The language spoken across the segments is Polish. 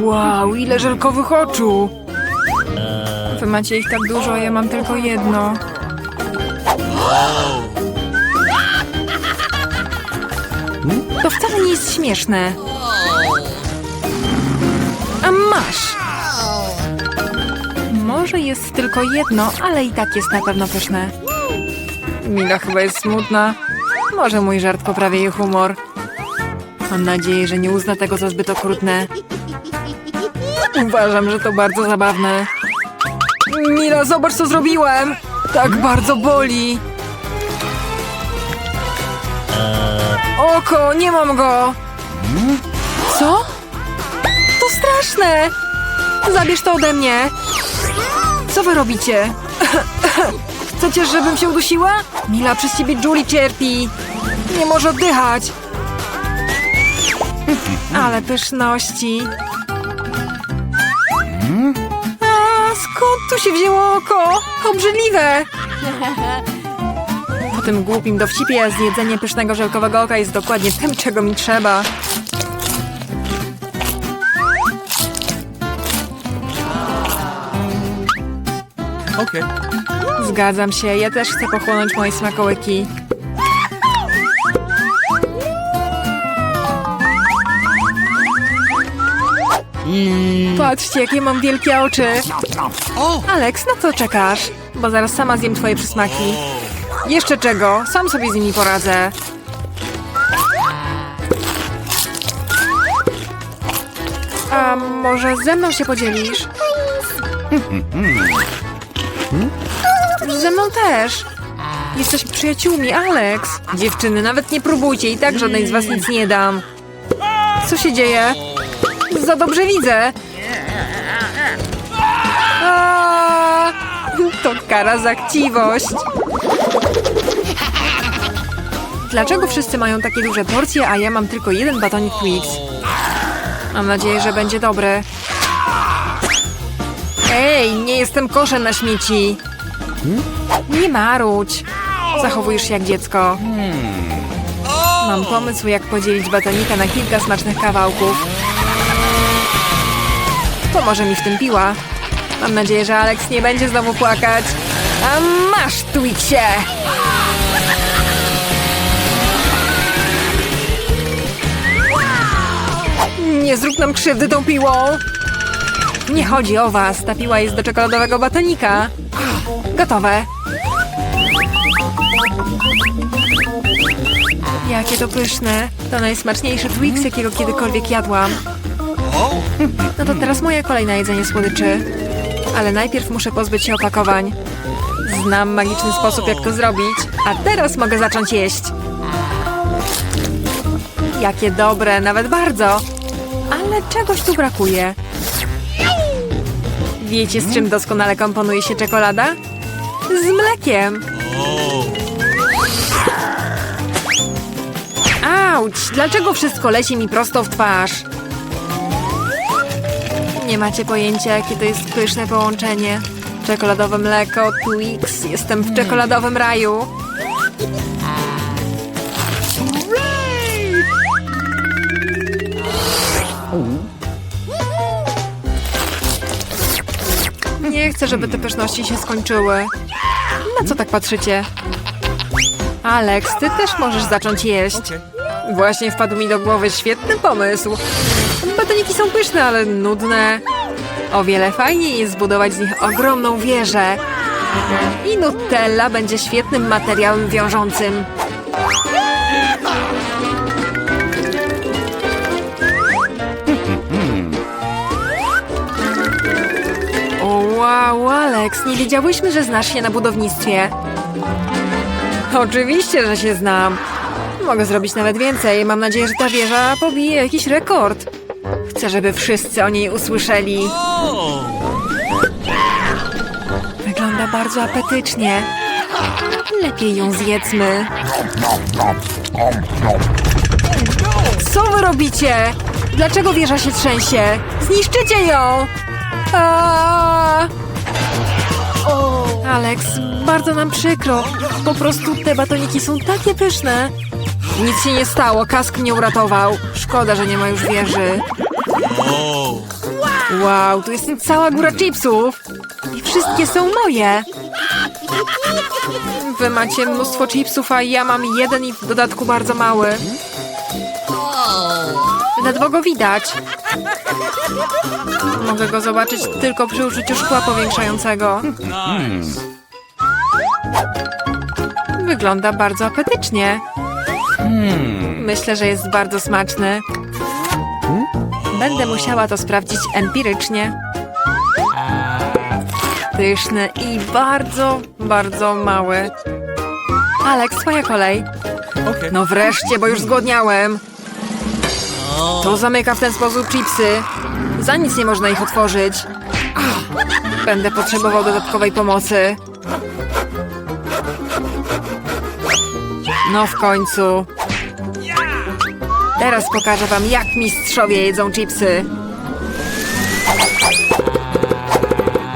Wow, ile żelkowych oczu! Wy macie ich tak dużo, a ja mam tylko jedno. To wcale nie jest śmieszne. A masz! Może jest tylko jedno, ale i tak jest na pewno pyszne. Mila chyba jest smutna. Może mój żart poprawi jej humor. Mam nadzieję, że nie uzna tego za zbyt okrutne. Uważam, że to bardzo zabawne. Mila, zobacz co zrobiłem! Tak bardzo boli! Oko, nie mam go! Co? To straszne! Zabierz to ode mnie! Co wy robicie? Chcecie, żebym się udusiła? Mila, przez ciebie Julie cierpi! Nie może oddychać! Ale pyszności! A, skąd tu się wzięło oko? Obrzydliwe! Po tym głupim dowcipie zjedzenie pysznego żelkowego oka jest dokładnie tym, czego mi trzeba. Okay. Zgadzam się, ja też chcę pochłonąć moje smakołyki. Patrzcie, jakie mam wielkie oczy. Alex, na co czekasz? Bo zaraz sama zjem twoje przysmaki. Jeszcze czego? Sam sobie z nimi poradzę. A może ze mną się podzielisz? Ze mną też. Jesteśmy przyjaciółmi, Alex. Dziewczyny, nawet nie próbujcie, i tak żadnej z was nic nie dam. Co się dzieje? Za dobrze widzę. A, to kara za chciwość. Dlaczego wszyscy mają takie duże porcje, a ja mam tylko jeden batonik Twix? Mam nadzieję, że będzie dobry. Ej, nie jestem koszem na śmieci. Nie marudź. Zachowujesz się jak dziecko. Mam pomysł, jak podzielić batonika na kilka smacznych kawałków. Pomoże mi w tym piła. Mam nadzieję, że Alex nie będzie znowu płakać. A masz, Twixie! Nie zrób nam krzywdy tą piłą! Nie chodzi o was, ta piła jest do czekoladowego batonika. Gotowe. Jakie to pyszne. To najsmaczniejszy Twix, jakiego kiedykolwiek jadłam. No to teraz moja kolej na jedzenie słodyczy. Ale najpierw muszę pozbyć się opakowań. Znam magiczny sposób, jak to zrobić. A teraz mogę zacząć jeść. Jakie dobre, nawet bardzo. Ale czegoś tu brakuje. Wiecie, z czym doskonale komponuje się czekolada? Z mlekiem. Auć! Dlaczego wszystko leci mi prosto w twarz? Nie macie pojęcia, jakie to jest pyszne połączenie. Czekoladowe mleko, Twix. Jestem w czekoladowym raju. Nie chcę, żeby te pyszności się skończyły. Na co tak patrzycie? Alex, ty też możesz zacząć jeść. Właśnie wpadł mi do głowy świetny pomysł. Są pyszne, ale nudne. O wiele fajniej jest zbudować z nich ogromną wieżę. I Nutella będzie świetnym materiałem wiążącym. Wow, Alex, nie wiedziałyśmy, że znasz się na budownictwie. Oczywiście, że się znam. Mogę zrobić nawet więcej. Mam nadzieję, że ta wieża pobije jakiś rekord. Chcę, żeby wszyscy o niej usłyszeli. Wygląda bardzo apetycznie. Lepiej ją zjedzmy. Co wy robicie? Dlaczego wieża się trzęsie? Zniszczycie ją! Alex, bardzo nam przykro. Po prostu te batoniki są takie pyszne. Nic się nie stało, kask mnie uratował. Szkoda, że nie ma już wieży. Wow, tu jest cała góra chipsów. I wszystkie są moje. Wy macie mnóstwo chipsów, a ja mam jeden i w dodatku bardzo mały. Ledwo go widać. Mogę go zobaczyć tylko przy użyciu szkła powiększającego. Wygląda bardzo apetycznie. Myślę, że jest bardzo smaczny. Będę musiała to sprawdzić empirycznie. Pyszny i bardzo, bardzo mały. Alex, twoja kolej. No wreszcie, bo już zgłodniałem. To zamyka w ten sposób chipsy. Za nic nie można ich otworzyć. Będę potrzebował dodatkowej pomocy. No w końcu. Teraz pokażę wam, jak mistrzowie jedzą chipsy.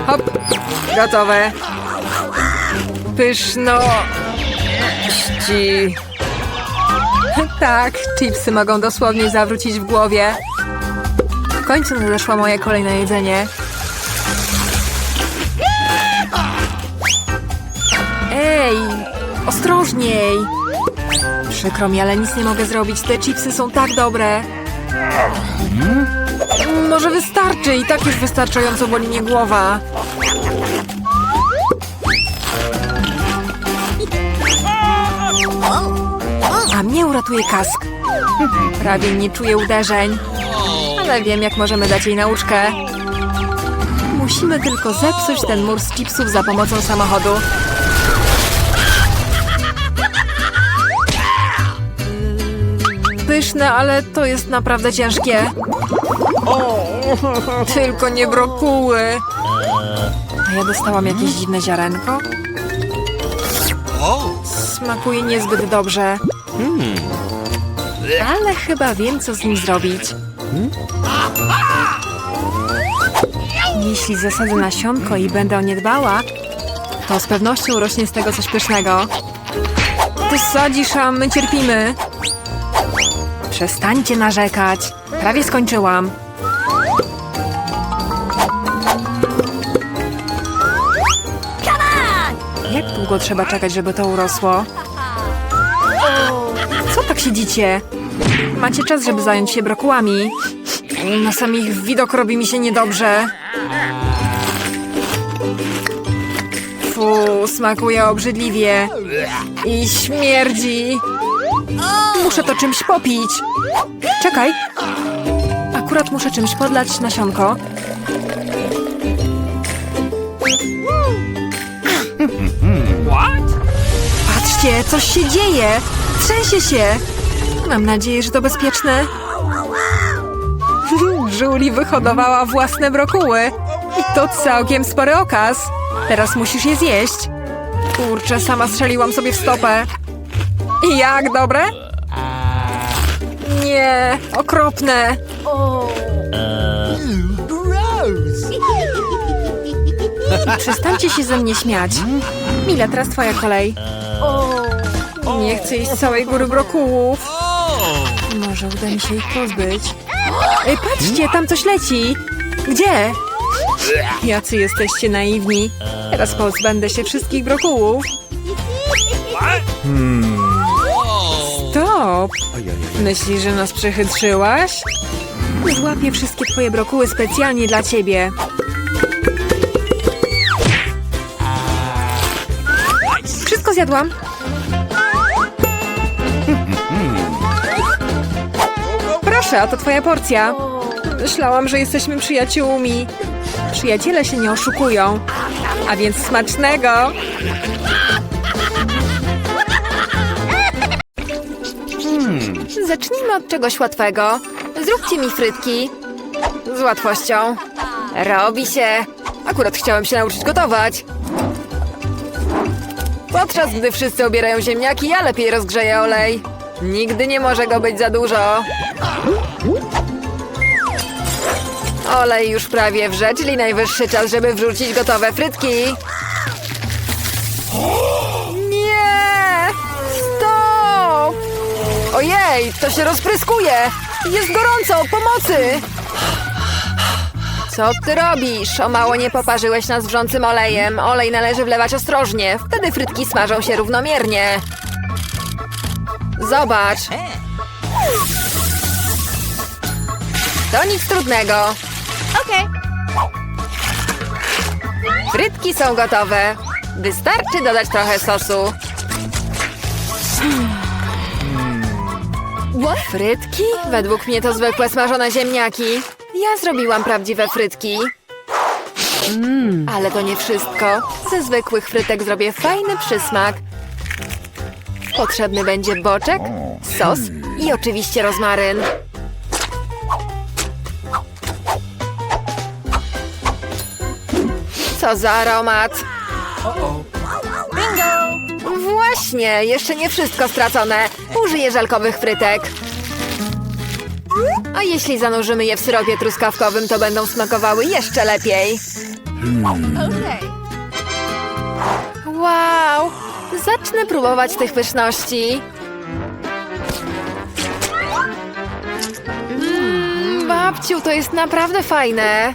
Hop, gotowe. Pyszno. Ści. Tak, chipsy mogą dosłownie zawrócić w głowie. W końcu nadeszła moja kolej na jedzenie. Ej, ostrożniej! Przykro mi, ale nic nie mogę zrobić. Te chipsy są tak dobre. Mm, Może wystarczy i tak już wystarczająco boli mnie głowa. A mnie uratuje kask. Prawie nie czuję uderzeń. Ale wiem, jak możemy dać jej nauczkę. Musimy tylko zepsuć ten mur z chipsów za pomocą samochodu. Pyszne, ale to jest naprawdę ciężkie. Tylko nie brokuły. A ja dostałam jakieś dziwne ziarenko? Smakuje niezbyt dobrze. Ale chyba wiem, co z nim zrobić. Jeśli zasadzę nasionko i będę o nie dbała, to z pewnością urośnie z tego coś pysznego. Ty sadzisz, a my cierpimy. Przestańcie narzekać. Prawie skończyłam. Jak długo trzeba czekać, żeby to urosło? Co tak siedzicie? Macie czas, żeby zająć się brokułami. Na sam ich widok robi mi się niedobrze. Fu, smakuje obrzydliwie. I śmierdzi. Muszę to czymś popić. Czekaj. Akurat muszę czymś podlać nasionko. Patrzcie, coś się dzieje. Trzęsie się. Mam nadzieję, że to bezpieczne. Julie wyhodowała własne brokuły. I to całkiem spory okaz. Teraz musisz je zjeść. Kurczę, sama strzeliłam sobie w stopę. Jak, dobre? Nie, okropne. Przestańcie się ze mnie śmiać. Mila, teraz twoja kolej. Nie chcę iść z całej góry brokułów. Może uda mi się ich pozbyć. Ej, patrzcie, tam coś leci. Gdzie? Jacy jesteście naiwni. Teraz pozbędę się wszystkich brokułów. Stop! Myślisz, że nas przechytrzyłaś? Złapię wszystkie twoje brokuły specjalnie dla ciebie. Wszystko zjadłam. Proszę, oto twoja porcja. Myślałam, że jesteśmy przyjaciółmi. Przyjaciele się nie oszukują. A więc smacznego! Zacznijmy od czegoś łatwego. Zróbcie mi frytki. Z łatwością. Robi się. Akurat chciałem się nauczyć gotować. Podczas gdy wszyscy obierają ziemniaki, ja lepiej rozgrzeję olej. Nigdy nie może go być za dużo. Olej już prawie wrze, czyli najwyższy czas, żeby wrzucić gotowe frytki. Ojej, to się rozpryskuje! Jest gorąco, pomocy! Co ty robisz? O mało nie poparzyłeś nas wrzącym olejem. Olej należy wlewać ostrożnie. Wtedy frytki smażą się równomiernie. Zobacz. To nic trudnego. Okay. Frytki są gotowe. Wystarczy dodać trochę sosu. What? Frytki? Według mnie to zwykłe smażone ziemniaki. Ja zrobiłam prawdziwe frytki. Ale to nie wszystko. Ze zwykłych frytek zrobię fajny przysmak. Potrzebny będzie boczek, sos i oczywiście rozmaryn. Co za aromat! Właśnie, jeszcze nie wszystko stracone. Użyję żelkowych frytek. A jeśli zanurzymy je w syropie truskawkowym, to będą smakowały jeszcze lepiej. Okay. Wow! Zacznę próbować tych pyszności. Mmm, babciu, to jest naprawdę fajne.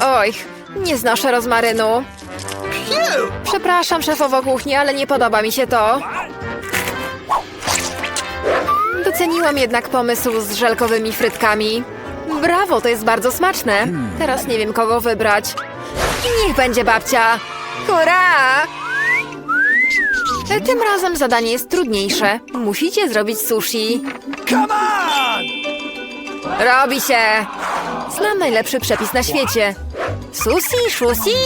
Oj, nie znoszę rozmarynu. Przepraszam, szefowo kuchni, ale nie podoba mi się to. Doceniłam jednak pomysł z żelkowymi frytkami. Brawo, to jest bardzo smaczne. Teraz nie wiem, kogo wybrać. Niech będzie babcia. Hurra! Tym razem zadanie jest trudniejsze. Musicie zrobić sushi. Come on! Robi się! Znam najlepszy przepis na świecie. Sushi? Shusi?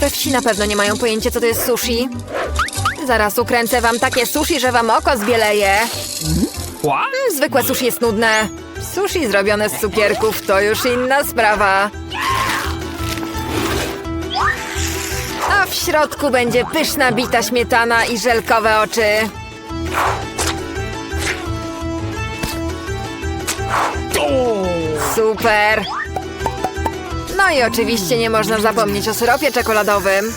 We wsi na pewno nie mają pojęcia, co to jest sushi. Zaraz ukręcę wam takie sushi, że wam oko zbieleje. Zwykłe sushi jest nudne. Sushi zrobione z cukierków to już inna sprawa. A w środku będzie pyszna bita śmietana i żelkowe oczy. Super! No i oczywiście nie można zapomnieć o syropie czekoladowym.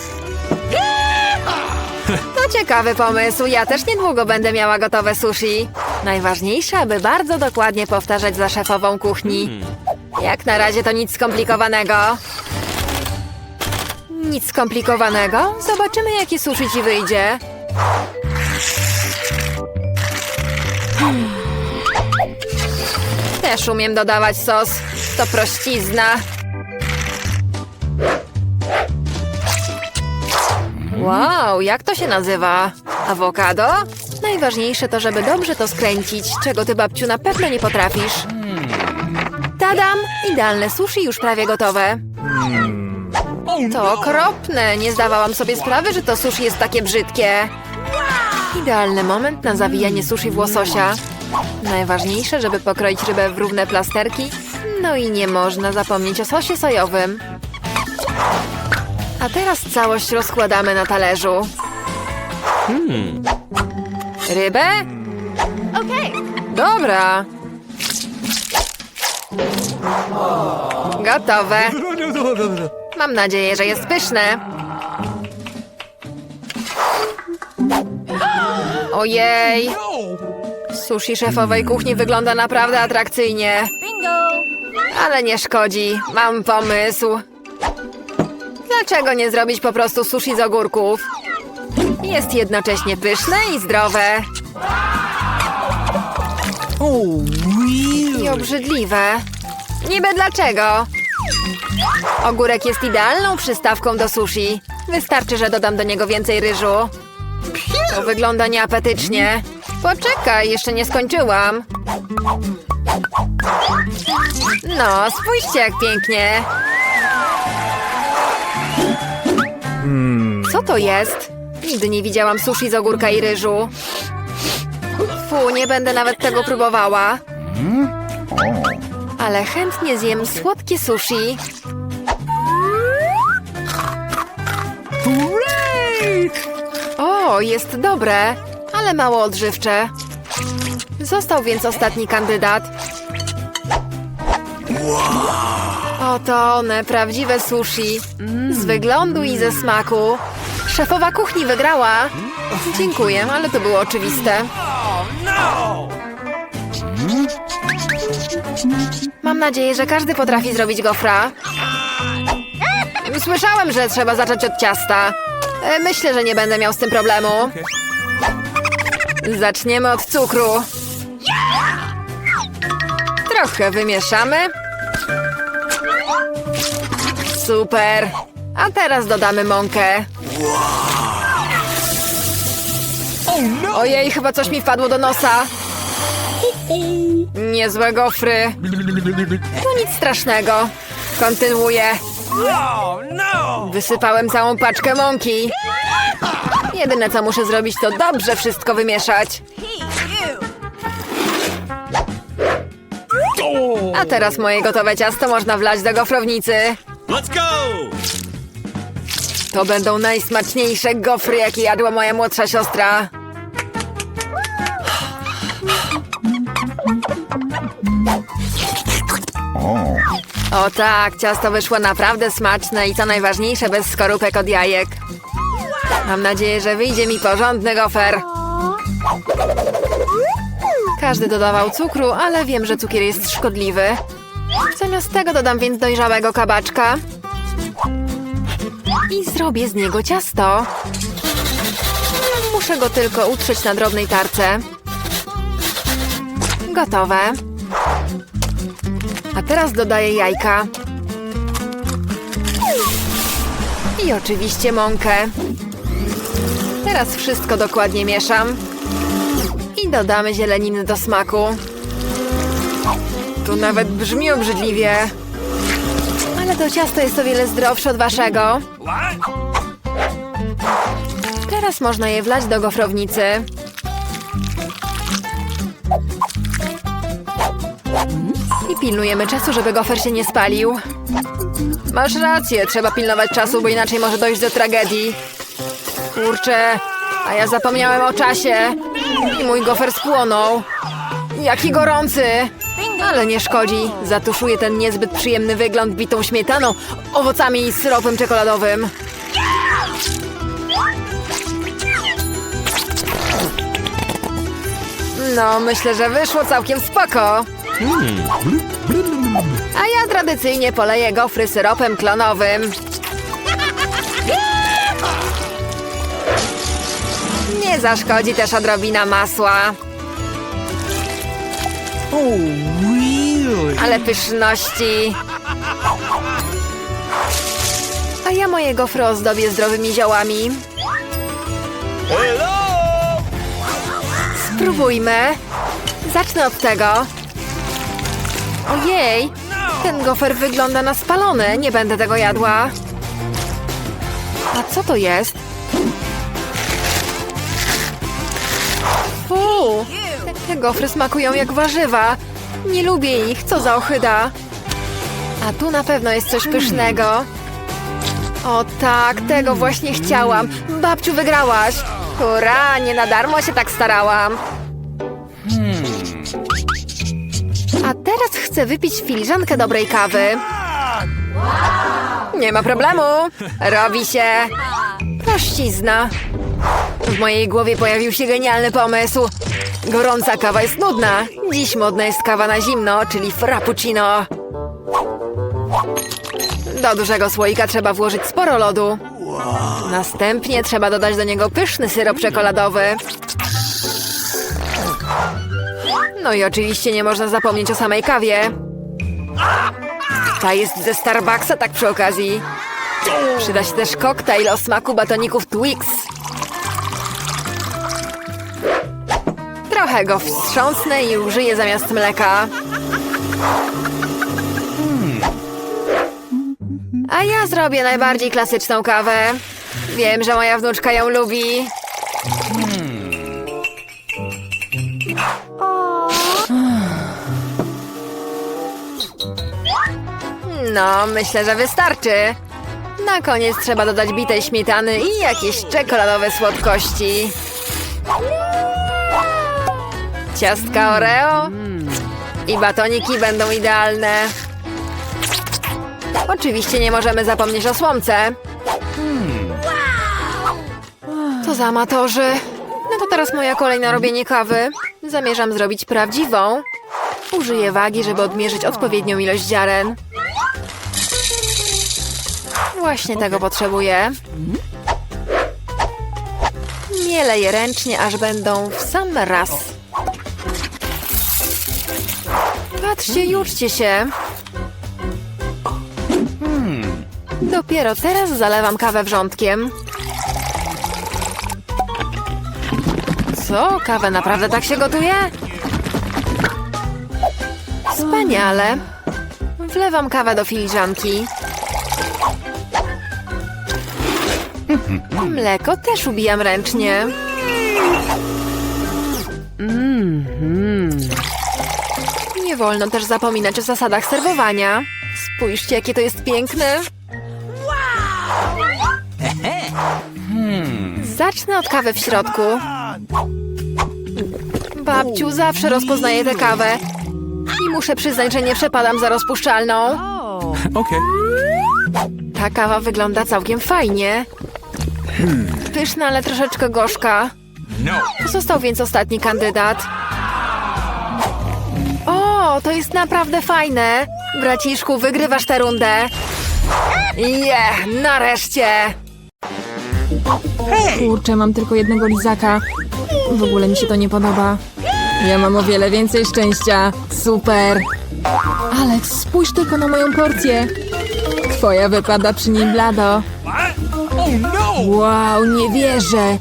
To ciekawy pomysł. Ja też niedługo będę miała gotowe sushi. Najważniejsze, aby bardzo dokładnie powtarzać za szefową kuchni. Jak na razie to nic skomplikowanego. Nic skomplikowanego? Zobaczymy, jaki sushi ci wyjdzie. Hmm. Też umiem dodawać sos. To prościzna. Wow, jak to się nazywa? Awokado? Najważniejsze to, żeby dobrze to skręcić, czego ty, babciu, na pewno nie potrafisz. Tadam! Idealne sushi już prawie gotowe. To okropne! Nie zdawałam sobie sprawy, że to sushi jest takie brzydkie. Idealny moment na zawijanie sushi w łososia. Najważniejsze, żeby pokroić rybę w równe plasterki. No i nie można zapomnieć o sosie sojowym. A teraz całość rozkładamy na talerzu. Rybę? Okay. Dobra. Gotowe. Mam nadzieję, że jest pyszne. Ojej, sushi szefowej kuchni wygląda naprawdę atrakcyjnie. Bingo! Ale nie szkodzi, mam pomysł. Dlaczego nie zrobić po prostu sushi z ogórków? Jest jednocześnie pyszne i zdrowe. I obrzydliwe. Niby dlaczego? Ogórek jest idealną przystawką do sushi. Wystarczy, że dodam do niego więcej ryżu. To wygląda nieapetycznie. Poczekaj, jeszcze nie skończyłam. No, spójrzcie jak pięknie. Co to jest? Nigdy nie widziałam sushi z ogórka i ryżu. Fu, nie będę nawet tego próbowała. Ale chętnie zjem słodkie sushi. O, jest dobre, ale mało odżywcze. Został więc ostatni kandydat. Oto one, prawdziwe sushi. Z wyglądu i ze smaku. Szefowa kuchni wygrała. Dziękuję, ale to było oczywiste. Mam nadzieję, że każdy potrafi zrobić gofra. Słyszałem, że trzeba zacząć od ciasta. E, Myślę, że nie będę miał z tym problemu. Zaczniemy od cukru. Trochę wymieszamy. Super. A teraz dodamy mąkę. Oh no! Ojej, chyba coś mi wpadło do nosa. Niezłe gofry. To nic strasznego. Kontynuuję. Wysypałem całą paczkę mąki. Jedyne co muszę zrobić to dobrze wszystko wymieszać. A teraz moje gotowe ciasto można wlać do gofrownicy. Let's go! To będą najsmaczniejsze gofry, jakie jadła moja młodsza siostra. O tak, ciasto wyszło naprawdę smaczne i co najważniejsze, bez skorupek od jajek. Mam nadzieję, że wyjdzie mi porządny gofer. Każdy dodawał cukru, ale wiem, że cukier jest szkodliwy. Zamiast tego dodam więc dojrzałego kabaczka. I zrobię z niego ciasto. Muszę go tylko utrzeć na drobnej tarce. Gotowe. A teraz dodaję jajka. I oczywiście mąkę. Teraz wszystko dokładnie mieszam. I dodamy zieleniny do smaku. To nawet brzmi obrzydliwie. Ale to ciasto jest o wiele zdrowsze od waszego. Teraz można je wlać do gofrownicy. I pilnujemy czasu, żeby gofer się nie spalił. Masz rację, trzeba pilnować czasu, bo inaczej może dojść do tragedii. Kurczę, a ja zapomniałem o czasie. I mój gofer spłonął. Jaki gorący! Ale nie szkodzi. Zatuszuję ten niezbyt przyjemny wygląd bitą śmietaną, owocami i syropem czekoladowym. No, myślę, że wyszło całkiem spoko. A ja tradycyjnie poleję gofry syropem klonowym. Nie zaszkodzi też odrobina masła. Ale pyszności. A ja moje gofry ozdobię zdrowymi ziołami. Spróbujmy. Zacznę od tego. Ojej, ten gofer wygląda na spalony. Nie będę tego jadła. A co to jest? Gofry smakują jak warzywa. Nie lubię ich, co za ochyda. A tu na pewno jest coś pysznego. O tak, tego właśnie chciałam. Babciu, wygrałaś. Hurra, nie na darmo się tak starałam. A teraz chcę wypić filiżankę dobrej kawy. Nie ma problemu. Robi się. Prościzna. W mojej głowie pojawił się genialny pomysł. Gorąca kawa jest nudna. Dziś modna jest kawa na zimno, czyli frappuccino. Do dużego słoika trzeba włożyć sporo lodu. Następnie trzeba dodać do niego pyszny syrop czekoladowy. No i oczywiście nie można zapomnieć o samej kawie. Ta jest ze Starbucksa, tak przy okazji. Przyda się też koktajl o smaku batoników Twix. Trochę go wstrząsnę i użyję zamiast mleka. A ja zrobię najbardziej klasyczną kawę. Wiem, że moja wnuczka ją lubi. No, myślę, że wystarczy. Na koniec trzeba dodać bitej śmietany i jakieś czekoladowe słodkości. Ciastka Oreo i batoniki będą idealne. Oczywiście nie możemy zapomnieć o słomce. Co za amatorzy. teraz moja kolej na robienie kawy. Zamierzam zrobić prawdziwą. Użyję wagi, żeby odmierzyć odpowiednią ilość ziaren. Właśnie tego potrzebuję. Mielę je ręcznie, aż będą w sam raz. Patrzcie i uczcie się. Dopiero teraz zalewam kawę wrzątkiem. Co? Kawę naprawdę tak się gotuje? Wspaniale. Wlewam kawę do filiżanki. Mleko też ubijam ręcznie. Nie wolno też zapominać o zasadach serwowania. Spójrzcie, jakie to jest piękne. Zacznę od kawy w środku. Babciu zawsze rozpoznaje tę kawę. I muszę przyznać, że nie przepadam za rozpuszczalną. Okay. Ta kawa wygląda całkiem fajnie. Pyszna, ale troszeczkę gorzka. No. Został więc ostatni kandydat. O, to jest naprawdę fajne. Braciszku, wygrywasz tę rundę. Je, nareszcie. Kurczę, mam tylko jednego lizaka. W ogóle mi się to nie podoba. Ja mam o wiele więcej szczęścia. Super. Alex, spójrz tylko na moją porcję. Twoja wypada przy nim blado. Oh no! Wow, nie wierzę.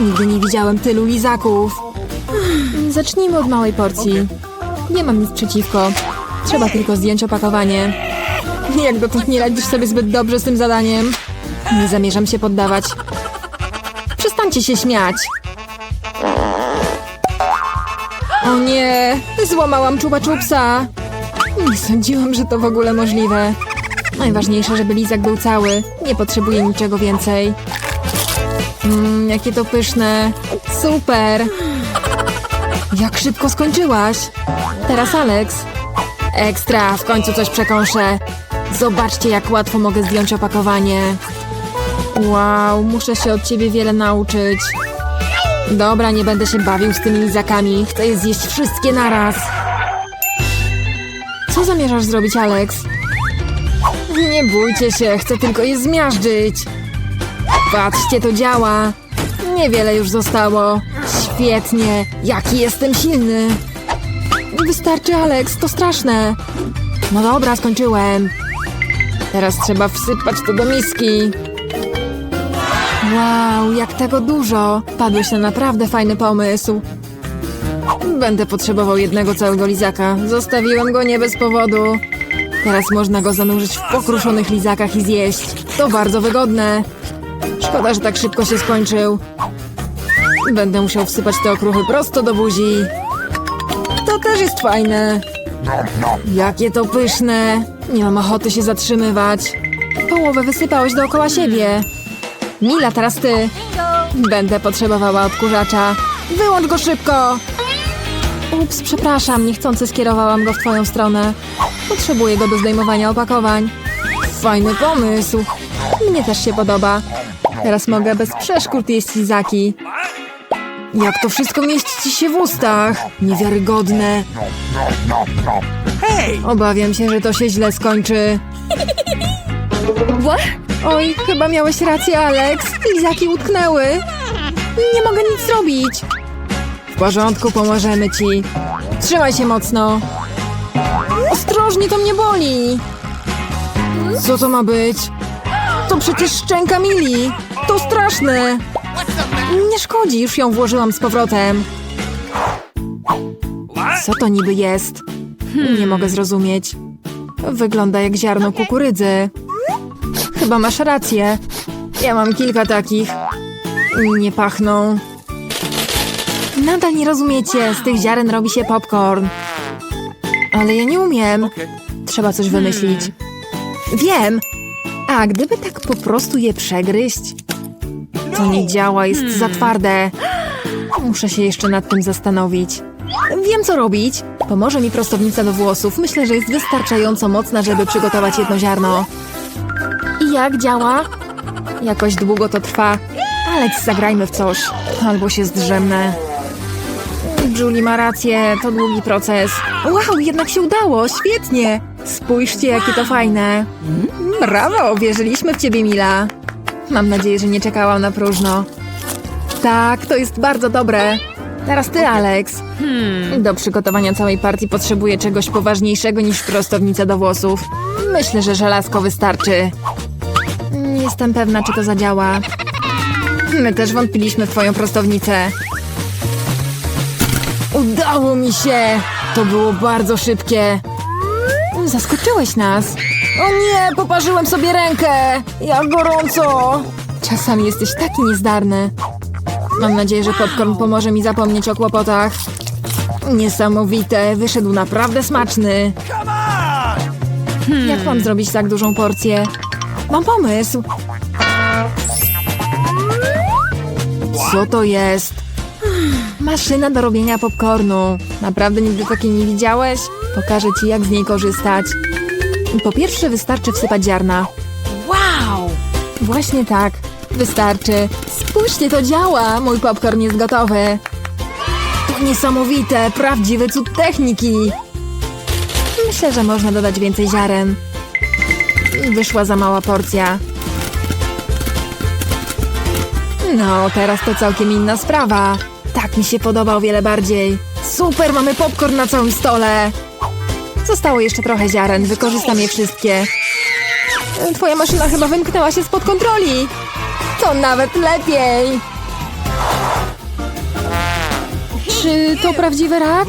Nigdy nie widziałem tylu lizaków. Zacznijmy od małej porcji. Nie mam nic przeciwko. Trzeba tylko zdjąć opakowanie. Jak dotąd nie radzisz sobie zbyt dobrze z tym zadaniem. Nie zamierzam się poddawać. Przestańcie się śmiać. O nie, złamałam czuba czupsa. Nie sądziłam, że to w ogóle możliwe. Najważniejsze, żeby lizak był cały. Nie potrzebuję niczego więcej. Mmm, jakie to pyszne. Super. Jak szybko skończyłaś. Teraz Alex. Ekstra, w końcu coś przekąszę. Zobaczcie, jak łatwo mogę zdjąć opakowanie. Wow, muszę się od ciebie wiele nauczyć. Dobra, nie będę się bawił z tymi lizakami. Chcę je zjeść wszystkie naraz. Co zamierzasz zrobić, Alex? Nie bójcie się, chcę tylko je zmiażdżyć. Patrzcie, to działa. Niewiele już zostało. Świetnie, jaki jestem silny. Wystarczy, Alex, to straszne. No dobra, skończyłem. Teraz trzeba wsypać to do miski. Wow, jak tego dużo. Padłeś na naprawdę fajny pomysł. Będę potrzebował jednego całego lizaka. Zostawiłem go nie bez powodu. Teraz można go zanurzyć w pokruszonych lizakach i zjeść. To bardzo wygodne. Szkoda, że tak szybko się skończył. Będę musiał wsypać te okruchy prosto do buzi. To też jest fajne. Jakie to pyszne. Nie mam ochoty się zatrzymywać. Połowę wysypałeś dookoła siebie. Mila, teraz ty. Będę potrzebowała odkurzacza. Wyłącz go szybko! Ups, przepraszam, niechcący skierowałam go w twoją stronę. Potrzebuję go do zdejmowania opakowań. Fajny pomysł. Mnie też się podoba. Teraz mogę bez przeszkód jeść lizaki. Jak to wszystko mieści ci się w ustach? Niewiarygodne. Hey! Obawiam się, że to się źle skończy. Oj, chyba miałeś rację, Alex. Lizaki utknęły. Nie mogę nic zrobić. W porządku, pomożemy ci. Trzymaj się mocno. Ostrożnie, to mnie boli. Co to ma być? To przecież szczęka Mili. To straszne. Nie szkodzi, już ją włożyłam z powrotem. Co to niby jest? Nie mogę zrozumieć. Wygląda jak ziarno kukurydzy. Chyba masz rację. Ja mam kilka takich. Nie pachną. Nadal nie rozumiecie, z tych ziaren robi się popcorn. Ale ja nie umiem. Trzeba coś wymyślić. Wiem! A gdyby tak po prostu je przegryźć? To nie działa, jest za twarde. Muszę się jeszcze nad tym zastanowić. Wiem, co robić. Pomoże mi prostownica do włosów. Myślę, że jest wystarczająco mocna, żeby przygotować jedno ziarno. I jak działa? Jakoś długo to trwa. Alex, zagrajmy w coś. Albo się zdrzemnę. Julie ma rację, to długi proces. Wow, jednak się udało, świetnie. Spójrzcie, jakie to fajne. Brawo, wierzyliśmy w ciebie, Mila. Mam nadzieję, że nie czekałam na próżno. Tak, to jest bardzo dobre. Teraz ty, Alex. Do przygotowania całej partii potrzebuję czegoś poważniejszego niż prostownica do włosów. Myślę, że żelazko wystarczy. Nie jestem pewna, czy to zadziała. My też wątpiliśmy w twoją prostownicę. Udało mi się! To było bardzo szybkie. Zaskoczyłeś nas. O nie, poparzyłem sobie rękę! Jak gorąco! Czasami jesteś taki niezdarny. Mam nadzieję, że popcorn pomoże mi zapomnieć o kłopotach. Niesamowite, wyszedł naprawdę smaczny. Jak mam zrobić tak dużą porcję? Mam pomysł. Co to jest? Maszyna do robienia popcornu. Naprawdę nigdy takiej nie widziałeś? Pokażę ci, jak z niej korzystać. Po pierwsze, wystarczy wsypać ziarna. Wow. Właśnie tak. Wystarczy. Spójrzcie, to działa! Mój popcorn jest gotowy. To niesamowite, prawdziwy cud techniki. Myślę, że można dodać więcej ziaren. Wyszła za mała porcja. No, teraz to całkiem inna sprawa. Tak mi się podoba o wiele bardziej. Super, mamy popcorn na całym stole. Zostało jeszcze trochę ziaren, wykorzystam je wszystkie. Twoja maszyna chyba wymknęła się spod kontroli. To nawet lepiej. Czy to prawdziwy rak?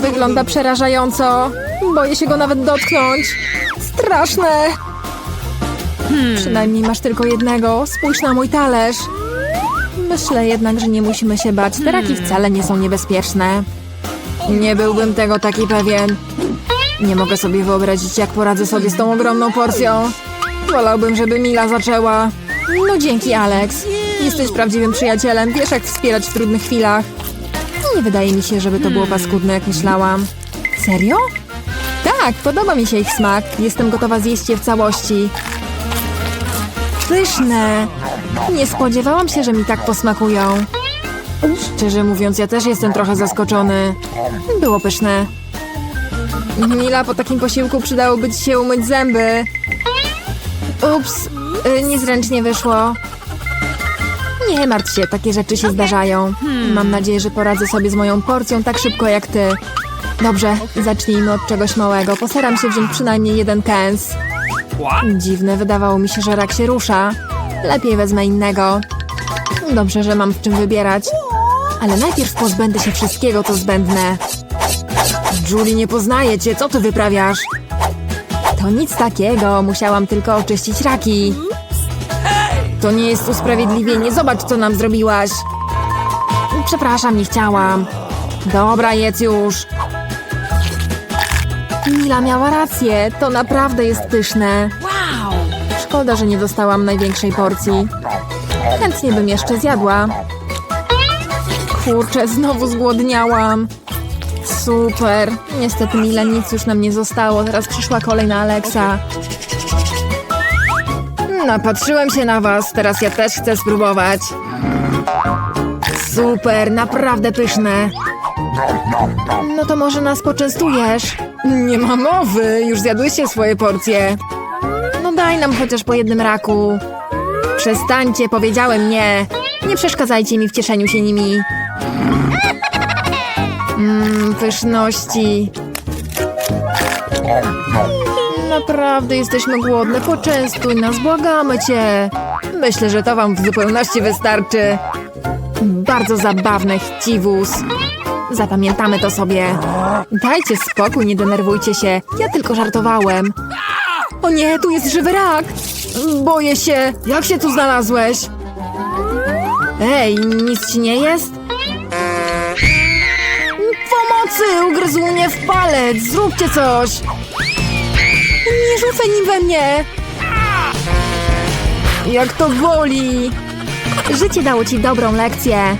Wygląda przerażająco. Boję się go nawet dotknąć. Straszne. Przynajmniej masz tylko jednego. Spójrz na mój talerz. Myślę jednak, że nie musimy się bać. Te raki wcale nie są niebezpieczne. Nie byłbym tego taki pewien. Nie mogę sobie wyobrazić, jak poradzę sobie z tą ogromną porcją. Wolałbym, żeby Mila zaczęła. No dzięki, Alex. Jesteś prawdziwym przyjacielem. Wiesz, jak wspierać w trudnych chwilach. Nie wydaje mi się, żeby to było paskudne, jak myślałam. Serio? Tak, podoba mi się ich smak. Jestem gotowa zjeść je w całości. Pyszne. Nie spodziewałam się, że mi tak posmakują. Szczerze mówiąc, ja też jestem trochę zaskoczony. Było pyszne. Mila, po takim posiłku przydałoby ci się umyć zęby. Ups, y, niezręcznie wyszło. Nie martw się, takie rzeczy się zdarzają. Mam nadzieję, że poradzę sobie z moją porcją tak szybko jak ty. Dobrze, zacznijmy od czegoś małego. Postaram się wziąć przynajmniej jeden kęs. Dziwne, wydawało mi się, że rak się rusza. Lepiej wezmę innego. Dobrze, że mam w czym wybierać. Ale najpierw pozbędę się wszystkiego, co zbędne. Julie, nie poznaję cię, co ty wyprawiasz? To nic takiego, musiałam tylko oczyścić raki. To nie jest usprawiedliwienie, zobacz, co nam zrobiłaś. Przepraszam, nie chciałam. Dobra, jedz już. Mila miała rację, to naprawdę jest pyszne. Szkoda, że nie dostałam największej porcji. Chętnie bym jeszcze zjadła. Kurczę, znowu zgłodniałam. Super. Niestety, Mila, nic już nam nie zostało. Teraz przyszła kolej na Alexa. Napatrzyłem się na was. Teraz ja też chcę spróbować. Super, naprawdę pyszne. No to może nas poczęstujesz? Nie ma mowy, już zjadłyście swoje porcje. No daj nam chociaż po jednym raku. Przestańcie, powiedziałem nie. Nie przeszkadzajcie mi w cieszeniu się nimi. Mmm, pyszności. Naprawdę jesteśmy głodne, poczęstuj nas, błagamy cię. Myślę, że to wam w zupełności wystarczy. Bardzo zabawne, chciwus. Zapamiętamy to sobie. Dajcie spokój, nie denerwujcie się. Ja tylko żartowałem. O nie, tu jest żywy rak! Boję się. Jak się tu znalazłeś? Ej, nic ci nie jest? Pomocy! Ugryzł mnie w palec! Zróbcie coś! Nie rzucaj nim we mnie! Jak to boli! Życie dało ci dobrą lekcję.